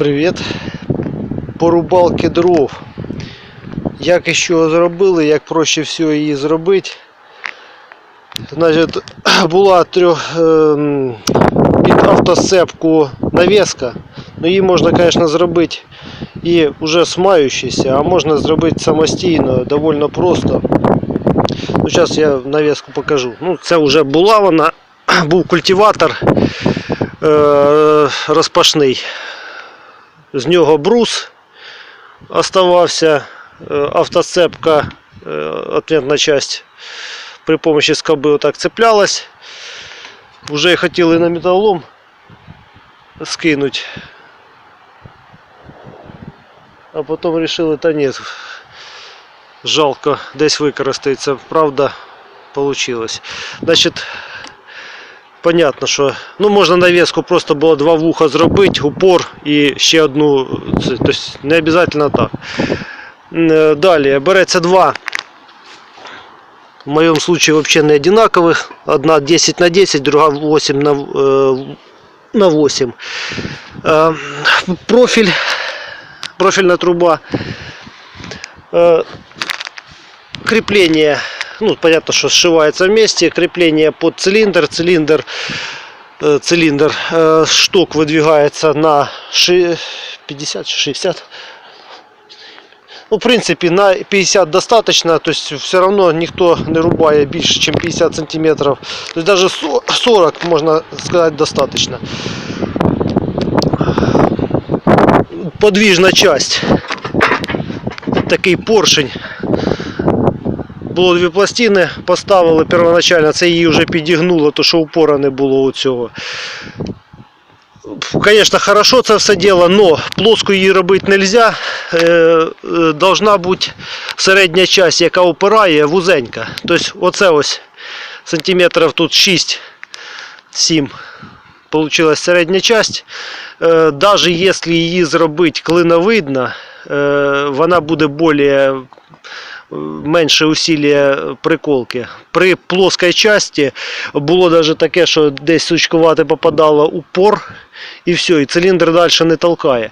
Привіт. Порубалки дров. Як і що зробили, як проще всього її зробити. Значить, була трьох ем, під автосцепку навіска. Ну, її можна, звісно, зробити і вже смаючися, а можна зробити самостійно, доволі просто. Ну, зараз я навіску покажу. Ну, це вже була вона, був культиватор е, розпашний. З нього брус оставався, е, автоцепка, е, часть при помощі скоби отак цеплялась. Уже хотіли на металлом скинуть. А потім вирішили, та ні, жалко десь використається. Правда, вийшло. Значить, Понятно, що ну, можна навіску просто було два вуха зробити, упор і ще одну. Це, тобто не обов'язково так. Е, Далі береться два. В моєму випадку взагалі не одинакових. Одна 10 на 10, друга 8 на, е, на 8. Е, Профіль, профільна труба. Е, Крепление ну, понятно, что сшивается вместе, крепление под цилиндр, цилиндр, э, цилиндр, э, шток выдвигается на ши- 50-60. Ну, в принципе, на 50 достаточно, то есть все равно никто не рубає більше, чем 50 сантиметров. То есть даже со- 40, можно сказать, достаточно. Подвижна часть. Такий поршень було дві пластини, поставили первоначально, це її вже підігнуло, то що упора не було у цього. Звісно, хорошо це все діло, але плоску її робити не можна. Должна бути середня часть, яка опирає, вузенька. Тобто оце ось сантиметрів тут 6-7 получилась середня часть. Е, Даже якщо її зробити клиновидно, е, вона буде більш менше усилля приколки. При плоской часті було навіть таке, що десь сучкувати попадало упор і все, і циліндр далі не толкає.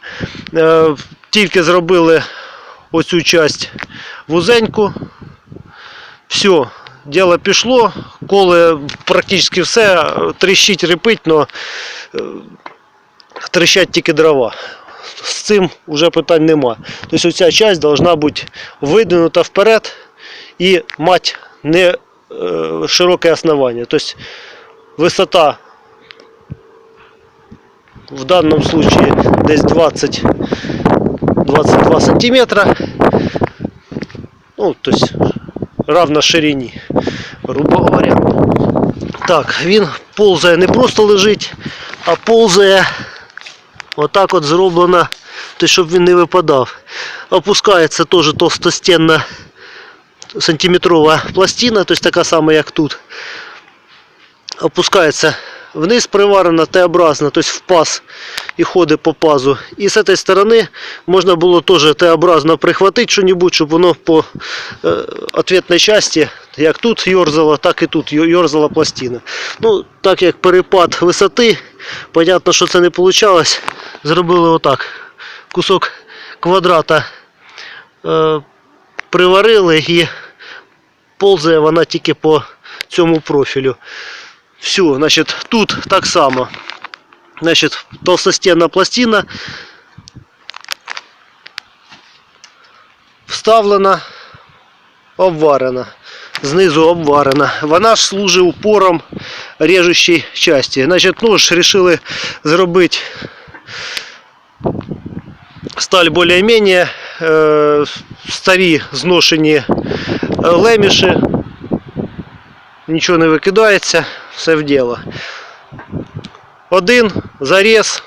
Е, Тільки зробили оцю часть вузеньку, все, діло пішло, коли практично все, тріщить, репить, але тріщать тільки дрова. З цим вже питань нема. Тобто ця часть должна бути видвинута вперед і мати не е, широке основання. Тобто висота в даному случае десь 20 22 сантиметра. Ну, то есть равно ширині, грубо говоря. Так, він ползає не просто лежить, а ползає Отак от зроблено, щоб він не випадав. Опускається теж товстостінна сантиметрова пластина, тобто така сама, як тут. Опускається вниз приварена Т-образно, тобто в паз і ходить по пазу. І з цієї сторони можна було теж Т-образно прихватити що-небудь, щоб воно по е, ответній як тут йорзала, так і тут йорзала пластина. Ну, так як перепад висоти, понятно, що це не вийшло. Зробили отак. Кусок квадрата е, приварили і ползає вона тільки по цьому профілю. Все, значить, тут так само. Значить, толстостенна пластина вставлена, обварена. Знизу обварена. Вона ж служить упором режущій часті. Значить, ну ж рішили зробити сталь більш-менш е, старі зношені е, леміші. Нічого не викидається, все в діло. Один заріз,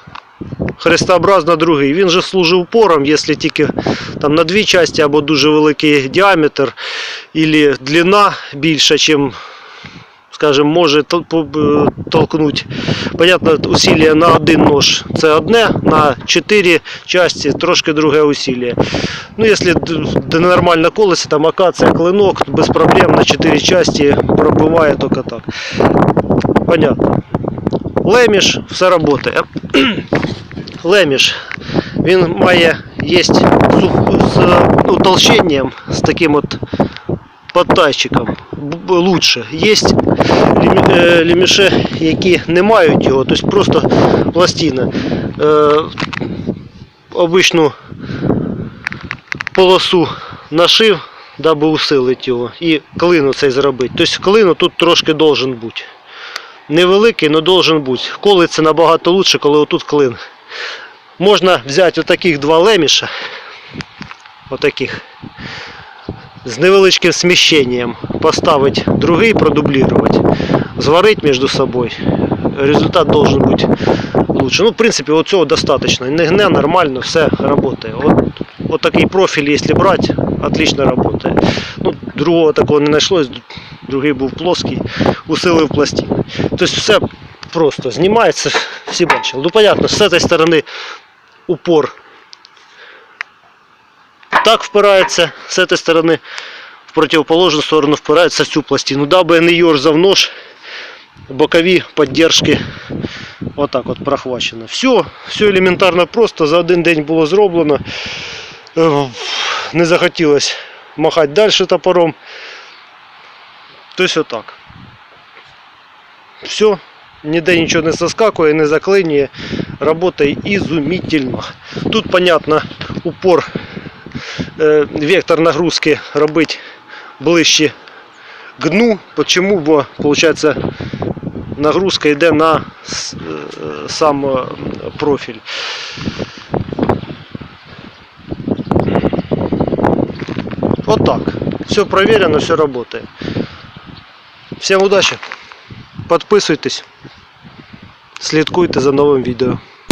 хрестообразно другий. Він же служить упором, якщо тільки там на дві частини або дуже великий діаметр, або длина більша, ніж скажем, може е, толкнуть. Понятно, усилие на один нож це одне, на чотири частини трошки друге усилие. Ну, якщо нормальне колесо, там акація, клинок, без проблем на чотири частини пробиває тільки так. Понятно. Леміш, все працює. Леміш Він має є з утолщенням, з таким от подтайчиком лучше. Є ліміше, які не мають його, тобто просто пластина. Е, обичну полосу нашив, даби усилити його. І клину цей зробити. Тобто клину тут трошки должен бути. Невеликий, але должен бути. Коли це набагато лучше, коли отут клин. Можна взяти отаких два леміша. Отаких. З невеличким сміщенням. Поставити другий, продублірувати. Зварити між собою. Результат должен бути лучше. Ну, в принципе, вот цього достаточно. Не гне, нормально, все работает. Вот, вот такий профіль, если брать, отлично работает. Ну, другого такого не знайшлось, другий був плоский, усилив пластину. Тобто все просто знімається, всі бачили. Ну, понятно, з цієї сторони упор так впирається, з цієї сторони в противоположну сторону впирається в цю пластину. Даби не йорзав нож, бокові піддержки Отак от прохвачено. Все, все елементарно просто, за один день було зроблено. Е, Не захотілося махати далі топором. Тобто отак. Все, ніде нічого не соскакує, не заклинює. Работає ізумительно. Тут, понятно, упор, вектор нагрузки робити ближче к дну. Почему? Бо, виходить, нагрузка йде на е, сам е, профіль. Вот так. Все проверено, все работает. Всем удачи. Подписуйтесь. Слідкуйте за новим відео.